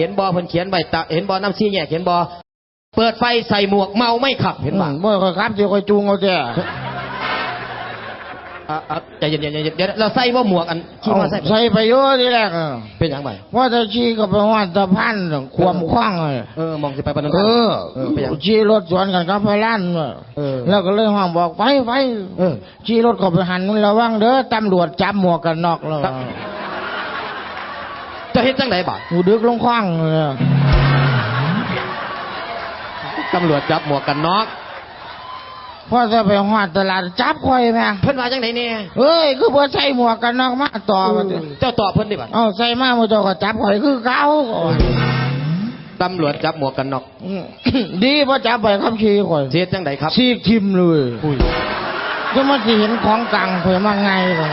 เห็นบอเพิ่นเขียนใบตะเห็นบอน้ำซีแยกเห็นบอเปิดไฟใส่หมวกเมาไม่ขับเห็นบ่เมื่อคอยครับที่คอยจูงเอาแต่อะอะใจเย็นๆๆเดี๋ยวเราใส่ว่าหมวกอันขี่มาใส่ใส่ไปเยอะทีแรกอะเป็นยังไงว่าจะชี้ก็ไปว่าสะพานความคว้างเลยเออมองสิไปปานนั้นเออเออเป็นยังชี้รถสวนกันกับพลันน่ะเออแล้วก็เลยห้องบอกไปไปเออชี้รถก็ไปหันระวังเด้อตำรวจจับหมวกกันนอกแล้วจะ เฮ็ดจังไหนบ่หูดึกลงคว้างเลยตำรวจจับหมวกกันน็อกพอจะไปหอดตลาดจับคอยแม่เพิ่นว่าจังไหนเนี่ยเฮ้ยคือบ่ใส่หมวกกันนอกมาต่อมาเถอะเจ้าตอบเพิ่นดิบัดเอาใส่มาบ่เจ้าก็จับข่อยคือเก่าตำรวจจับหมวกกันน็อกอืมดีบ่จับไปขับขี่ข่อยเสียจังไหนครับซีกทิมเลยอุ้ยจะมาสิเห็นของกลางเพิ่นมาไงบ่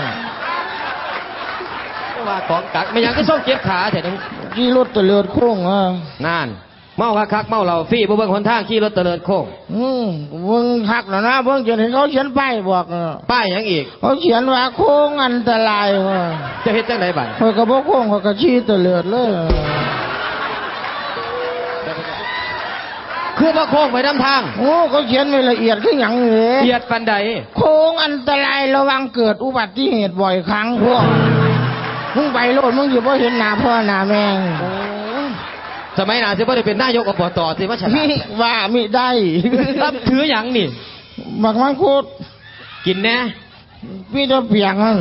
ว่าของกักไม่ยังก็ส่งเก็บขาเถอะนึงขี่รถตะเลิดโค้งอะนั่นเมาคักๆเมาเหล้าฟรีบ่เบิ่งหนทางขี่รถเตลิดโค้งอืมเบิ่งคักแล้วนะเบิ่งจนเห็นเขาเขียนป้ายบอกป้ายยังอีกเขาเขียนว่าโค้งอันตรายว่ะจะเฮ็ดจังไหนบัดข่อยก็บ่โค้งเข่อยก็ขี่ตะเลิดเลยคือว่าโค้งไปนํทาง โอ้เขาเขียนไว้ละเอียดคือหยังเลยเอียดปันใด โค้งอันตรายระวังเกิดอุบัติเหตุบ่อยครั้งพวก มึงไปโลดมึงอยู่บ่เห็นหน้าพ่อหน้าแม่งสมัยหน้าสิบ่ได้เป็นนายกอบตสิมาฉลาดว่ามิได้รับถือหยังนี่บักมันโคตรกินแน่พี่จะเปียกนั่น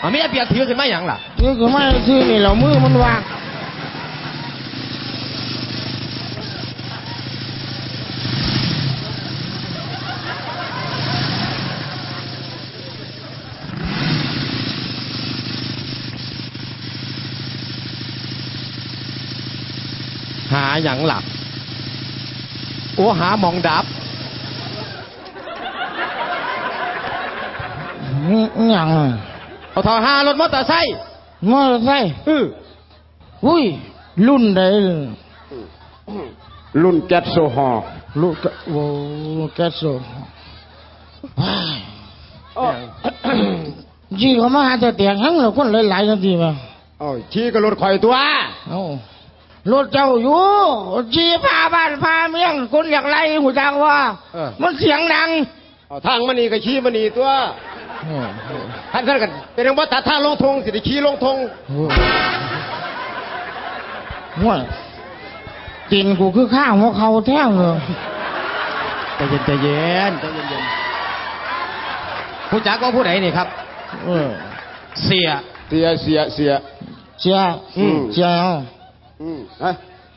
อ๋อมีแต่เปียกถือขึ้นมาหยังล่ะนี่คือไม่ซื้อนี่เรามือมันว่าง หาหยังหลับโอ้หาหมองดับนี่อิหยังอะเอาทอหารถมอเตอร์ไซค์มอเตอร์ไซค์เอออุ้ย รุ่นใดรุ่นแก๊สโซฮอล์ลูกโอ้แกสโซว้ายจีเขามาหาแต่เตียงทั้งเราคนหลายๆนาทีมาโอ้ยชี้ก็รถข่อยตัวเอ้า รถเจ้าอยู่จีพาบ้านพาเมียงคนอยากไล่หูจักว่า เออ มันเสียงดัง เอาทางมันนี่ก็ชี้มันนี่ตัวท่านท่านกันเป็นยังว่าตัดทางลงทงสิได้ชี้ลงทงห่วยตีนกูคือข้าวหัวเขาแท่งเลยใจเย็นใจเย็นใจเย็นเย็นผู้จักว่าผู้ไหนนี่ครับ เออเสีย เสียเสียเสียเสียอืมเสียเอา อืมฮะ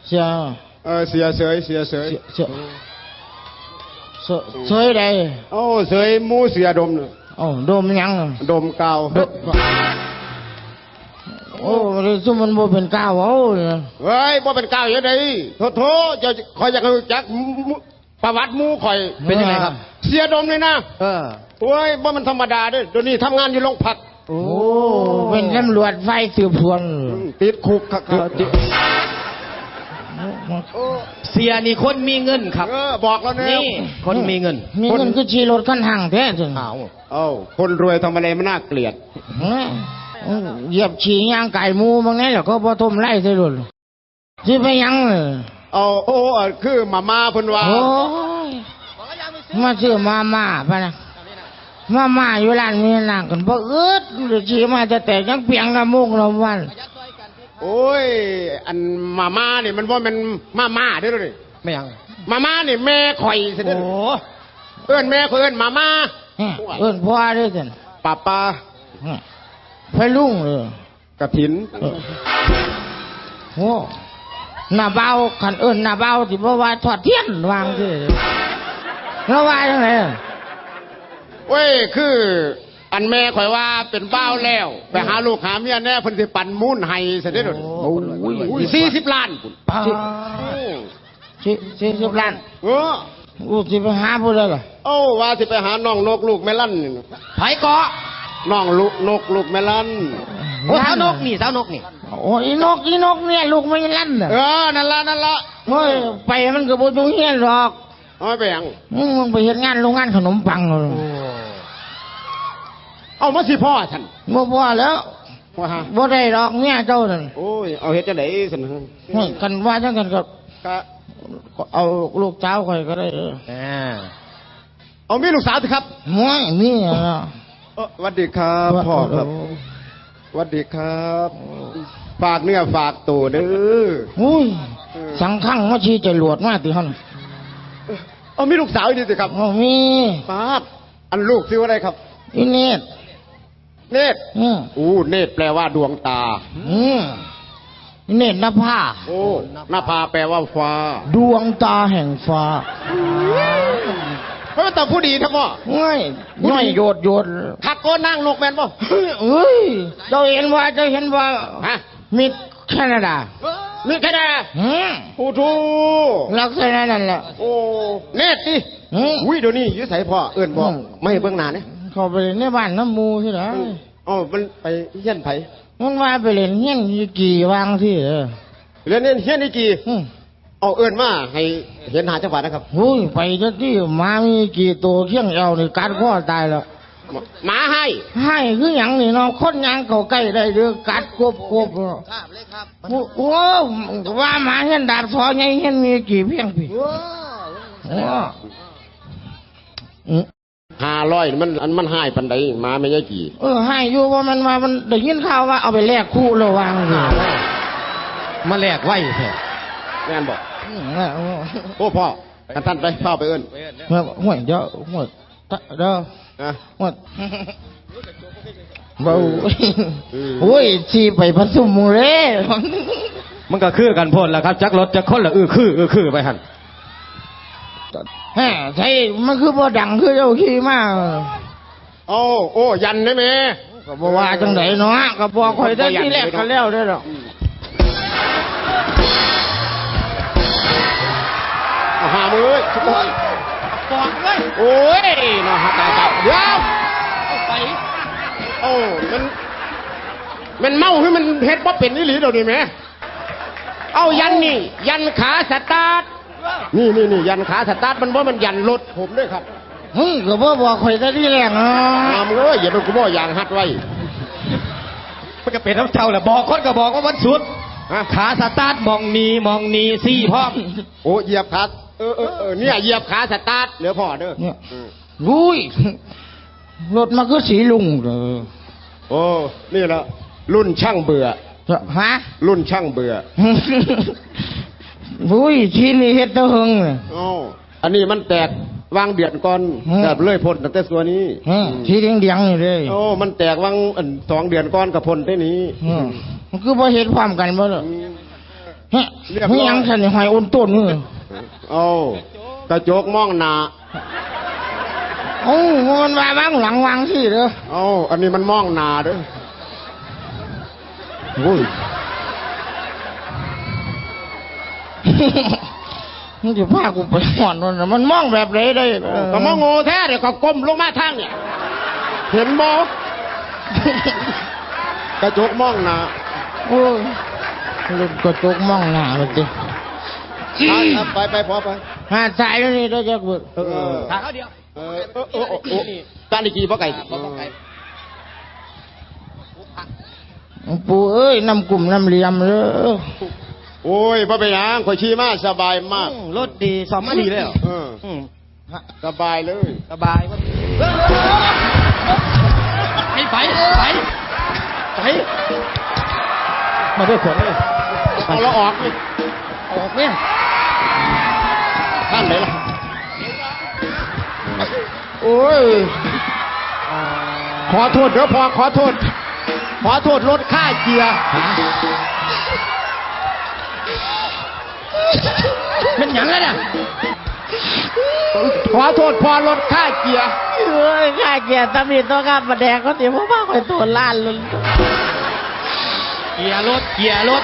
เสียเอาเออเสียเสยเสียเสยเสียเสียเสยใดโอ้เสยหมูเสียดมน่ะเอ้าดมยังอะดมกาวดมโอ้ยซุมมันบ่เป็นก้าวเอาเนี่ยเฮ้ยบ่เป็นกาวยังไงโทษโทษจะคอยอยากรู้จักหมู่ประวัติหมูข่อยเป็นยังไงครับ เสียดมเลยนะเออโอ้ยบ่มันธรรมดาเด้อเดี๋ยวนี้ทำงานอยู่โรงพักโอ้เป็นตำรวจไฟสืบสวนอืม ติดคุกคักเออติเสียนี่คนมีเงินครับเออบอกแล้วนะนี่คนมีเงิน มีเงินคือขี่รถคันห่างแท้จริงเอาเอ้าคนรวยทำอะไรมันน่าเกลียดเหยียบฉี่ย่างไก่หมูบางนี้แหละก็พอทมไล่ใส่รถสิไปยังเลยเอาโอ้เออคือมาม่าเพิ่นว่าโอ้ยมาซื้อมาม่าปะนะมาม่าอยู่ร้านมีนั่งกันบ่เอิดหรือฉี่มาจะแต่ยังเปียงละมุกละวัน โอ้ย อันมาม่านี่มันว่ามันมาม่าเด้อนี่ไม่ยังมาม่านี่แม่ข่อยซะเด้อเอิ้นแม่ข่อยเอิ้นมาม่าเอิ้นพ่อเด้วยสินป้าป้าไฟลุงเลยกระถินโอ้หน้าเบาขันเอิ้นหน้าเบาสิบ่ว่าทอดเทียนวางสิแล้วว่าจังไงเว้ยคือ อันแม่ข่อยว่าเป็นบ้าวแล้ว ไปหาลูกหาเมียแน่เพิ่นสิปั่นมูนให้ซะเด้อนี่โอ้ย40ล้านพุ่นสิสิสิบล้านเออกูสิไปหาผู้ใดล่ะเอ้าว่าสิไปหาน้องนกลูกแม่ลั่นนี่น่ะไผเกาะน้องลูกนกลูกแม่ลั่นโอ้สาวนกนี่สาวนกนี่โอ้อีนกอีนกเนี่ยลูกไม่ลั่นน่ะเออนั่นละนั่นละเฮ้ยไปมันก็บ่ต้องเฮียนหรอกเอาไปหยังมึงมึงไปเฮ็ดงานโรงงานขนมปังเลย เอามาสิพ่อท่านบ่พอแล้วว่าฮะบ่ได้ดอกเมียเจ้านั่นโอ้ยเอาเฮ็ดจังได๋ซั่นโอ้ยกันว่าจังกันก็ก็ก็เอาลูกสาวข่อยก็ได้เอออ่าเอามีลูกสาวสิครับห่วยมีอะเนาะเออสวัสดีครับพ่อครับสวัสดีครับ ฝากเนื้อฝากตัวเด้ออุ้ยสังขังมาชี้จรวดมาติเฮาน่ะเอามีลูกสาวอีกนี่สิครับโอ้มีป้าดอันลูกชื่อว่าอะไรครับอีเนต เนตรอืมอู้เนตรแปลว่าดวงตา อืมอีเนตรนภาโอ้หน้าผาแปลว่าฟ้า ดวงตาแห่งฟ้าเพราะว่าแต่ผู้ดีทั้งหมดง่ายง่ายโยดโยดขักโกนนั่งนกแมนบ่เฮ้ยเจ้าเห็นว่าเจ้าเห็นว่าฮะมิดแคนาดามีแค่ไหนอืมผู้ทูลักษณะนั่นแหละโอ้เนตรดิอืมอุ้ยเดี๋ยวนี้อยุ่ใส่พ่อเอื่นบอกอืมไม่ให้เบื้องหน้าเนี่ย เข้าไปเล่นในบ้านน้ำมูที่ไหนอ๋อมันไปเฮี้ยนไผมันว่าไปเล่นเฮี้ยนยี่กี่วางที่เออเรียนเล่นเฮี้ยนอีกี่อืมเอาเอื่นมาให้เห็นหาจังหวัดนะครับอุ้ยไปจะที่หมามีกี่ตัวเที่ยงเอวนี่กัดข้อตายแล้วหมาให้ ให้คืออย่างนี่เนาะคนยังเขาใกล้ได้เด้อกัดกบกบเนาะโอ้โหว่าหมาเห็นดาบทอไงเห็นมีกี่เพียงพี่โอ้อืมห้า ร้อยมันอันมันให้ปันใดหมาไม่ใช่กี่ เออให้อยู่ว่ามันมามันได้ยินข่าวว่าเอาไปแลกคู่ระวังสิมาแลกไว้แท้แม่นบอกอืมแล้วโอ้พ่อท่านท่านไปเข้าไปเอิ้นเมื่อห่วยเดี๋ยวห่วยตะเดี๋ยวนะห่วยเบาอืมโอ้ยชีไปพัสมุเรมันก็คือกันโพ่นแหล้วครับ จักรถจักคนละอือคืออือคือไปหัน แฮ่ใช่มันคือบ่ดังคือเจ้าขี้มากโอ้โอ้ยันได้ไหมก็บ่ว่าจังไดเนาะก็บอกข่อยได้ที่แรกก็แล้วได้อดอกเอาหามือเอ้ยทุกคนปอกเลยโอ้ยเนาะฮะตายตายเดี๋ยวไปโอ้มันมันเมาให้มันเฮ็ดบ่เป็นนี่หรือเดี๋ยวนี้แหมเอายันนี่ ยันขาสตาร์ท นี่นี่นี่ยันขาสตาร์ทมันบ่มันยันรถผมด้วยครับเฮ้ยก็บ่บอกข่อยได้ที่แรกเนาะงามเอ้ยอย่าไปกูบ่อย่างฮัดไว้มันก็เป็นน้ำเจ้าแหละบอกคนก็บอกว่าวันสุดฮะขาสตาร์ทมองนีมองนีซี่พร้อมโอ้เหยียบขาเออเออเออเนี่ยเหยียบขาสตาร์ทเหลือพ่อเด้อเนี่ยอืมอุ้ยรถมันก็สีลุงเด้อโอ้นี่ละรุ่นช่างเบื่อฮะรุ่นช่างเบื่อ อุ้ยที่นี่เฮ็ดแตะเฮงเลยโอ้อันนี้มันแตกวางเดือนก่อนอืมแบบเลยพ่นตั้งแต่ตัวนี้ฮะที่เดียงๆนี่เลยโอ้มันแตกวังอันสองเดือนก้อนกับพลได้นี้อืมมันคือบ่เฮ็ดพร้อมกันบ่ล่ะอืมฮะเรียบร้อยมีหยังซั่นนี่หอยอุ่นต้นนี่โอ้กระจกมองหนาโอ้มันว่าบางหลังวางสิเด้อโอ้อันนี้มันมองหนาเด้อโอ้ย มันจะพากูไปหอนนั่นน่ะมันมองแบบไหนได้เออก็มองโง่แท้เดี๋ยวก็ก้มลงมาทางเนี่ย เห็นบ่กระจกมองหนาโอ้ยรถกระจกมองหน้ามันดิอะครับไปไปพอไปหาสายแล้วนี่ได้จักเบิดเออขาเขาเดียวเออเออเออเออการดีกีพ่อไก่ปู่เอ้ยน้ำกลุ่มน้ำเหลี่ยมเลย โอ้ยพ่อไปหยังข่อยชี้มาสบายมากรถดีสอมมาดีแล้วเออสบายเลย สบายไปไปไปไปมาด้วยขวดเลยเอาเราออกนี่ออกเนี่ยท่านไหนล่ะโอ้ย ขอโทษเดี๋ยวพอขอโทษ ขอโทษรถค่าเกียร์ เป็นหยังแล้วเนี่ยขอโทษพอรถค่าเกียร์เอ้ยข้าเกียรติตำหนิตัวกับมาแดงเขาเสียพ่อพ่อคอยตัวล้านเลยเกียร์รถเกียร์รถ